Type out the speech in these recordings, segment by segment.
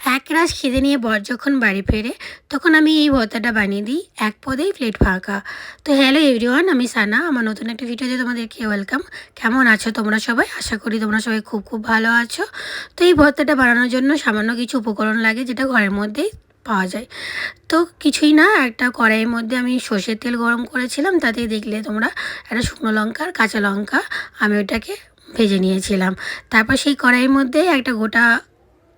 এক রাস খিদে নিয়ে বর যখন বাড়ি ফেরে, তখন আমি এই ভর্তাটা বানিয়ে দিই, এক পদেই প্লেট ফাঁকা। তো হ্যালো এভরিওয়ান আমি সানা, আমার নতুন একটা ভিডিওতে তোমাদেরকে ওয়েলকাম কেমন আছো তোমরা সবাই? আশা করি তোমরা সবাই খুব খুব ভালো আছো। তো এই ভর্তাটা বানানোর জন্য সামান্য কিছু উপকরণ লাগে, যেটা ঘরের মধ্যেই পাওয়া যায়। তো কিছুই না, একটা কড়াইয়ের মধ্যে আমি সর্ষের তেল গরম করেছিলাম, তাতেই দেখলে তোমরা একটা শুকনো লঙ্কা আর কাঁচা লঙ্কা, আমি ওটাকে ভেজে নিয়েছিলাম। তারপর সেই কড়াইয়ের মধ্যে একটা গোটা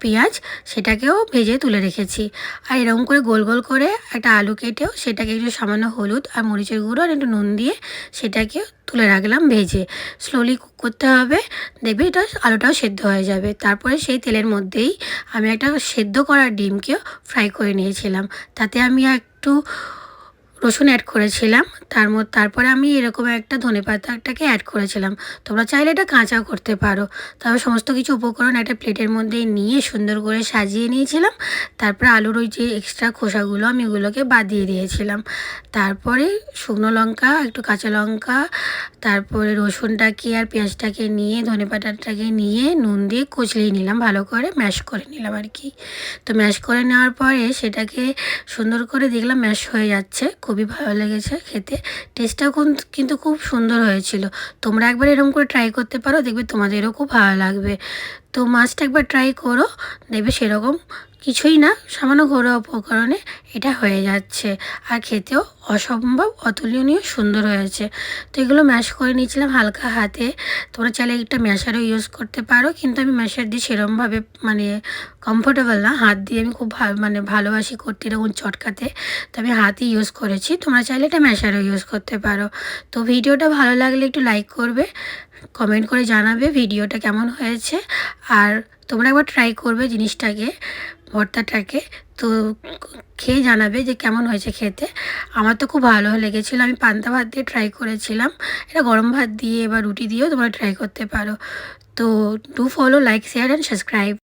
পেঁয়াজ সেটাকেও ভেজে তুলে রেখেছি। আর এরকম করে গোল গোল করে একটা আলু কেটেও সেটাকে একটু সামান্য হলুদ আর মরিচের গুঁড়ো আর একটু নুন দিয়ে সেটাকে তুলে রাখলাম ভেজে। স্লোলি কুক করতে হবে, দেখবে এটা আলুটাও সেদ্ধ হয়ে যাবে। তারপরে সেই তেলের মধ্যেই আমি একটা সেদ্ধ করা ডিমকেও ফ্রাই করে নিয়েছিলাম। তাতে আমি একটু রসুন অ্যাড করেছিলাম। তার মধ্যে তারপরে আমি এরকম একটা ধনে পাতাটাকে অ্যাড করেছিলাম। তোমরা চাইলে এটা কাঁচাও করতে পারো। তবে সমস্ত কিছু উপকরণ একটা প্লেটের মধ্যে নিয়ে সুন্দর করে সাজিয়ে নিয়েছিলাম। তারপরে আলুর ওই যে এক্সট্রা খোসাগুলো আমি ওগুলোকে বাদ দিয়ে দিয়েছিলাম। তারপরে শুকনো লঙ্কা, একটু কাঁচা লঙ্কা, তারপরে রসুনটাকে আর পেঁয়াজটাকে নিয়ে, ধনে পাতাটাকে নিয়ে নুন দিয়ে কচলিয়ে নিলাম। ভালো করে ম্যাশ করে নিলাম আর কি। তো ম্যাশ করে নেওয়ার পরে সেটাকে সুন্দর করে দেখলাম ম্যাশ হয়ে যাচ্ছে। খুবই ভালো লেগেছে খেতে। টেস্টটাও কিন্তু খুব সুন্দর হয়েছিল। তোমরা একবার এরকম করে ট্রাই করতে পারো, দেখবে তোমাদেরও খুব ভালো লাগবে। তো মাছটা একবার ট্রাই করো, দেখবে সেরকম কিছুই না, সামান্য ঘরোয়া উপকরণে এটা হয়ে যাচ্ছে। আর খেতেও অসম্ভব অতুলনীয় সুন্দর হয়েছে। তো এগুলো ম্যাশ করে নিয়েছিলাম হালকা হাতে। তোমরা চাইলে একটা ম্যাশারও ইউজ করতে পারো, কিন্তু আমি ম্যাশার দিয়ে সেরমভাবে মানে কমফোর্টেবল না। হাত দিয়ে আমি খুব মানে ভালোবাসি করতে এরকম চটকাতে। তো আমি হাতই ইউজ করেছি। তোমরা চাইলে এটা ম্যাশারও ইউজ করতে পারো। তো ভিডিওটা ভালো লাগলে একটু লাইক করবে। কমেন্ট করে জানাবে ভিডিওটা কেমন হয়েছে। আর তোমরা একবার ট্রাই করবে জিনিসটাকে, ভর্তাটাকে। তো খেয়ে জানাবে যে কেমন হয়েছে খেতে। আমার তো খুব ভালো লেগেছিলো, আমি পান্তা ভাত দিয়ে ট্রাই করেছিলাম। এটা গরম ভাত দিয়ে বা রুটি দিয়েও তোমরা ট্রাই করতে পারো। তো do follow like share and subscribe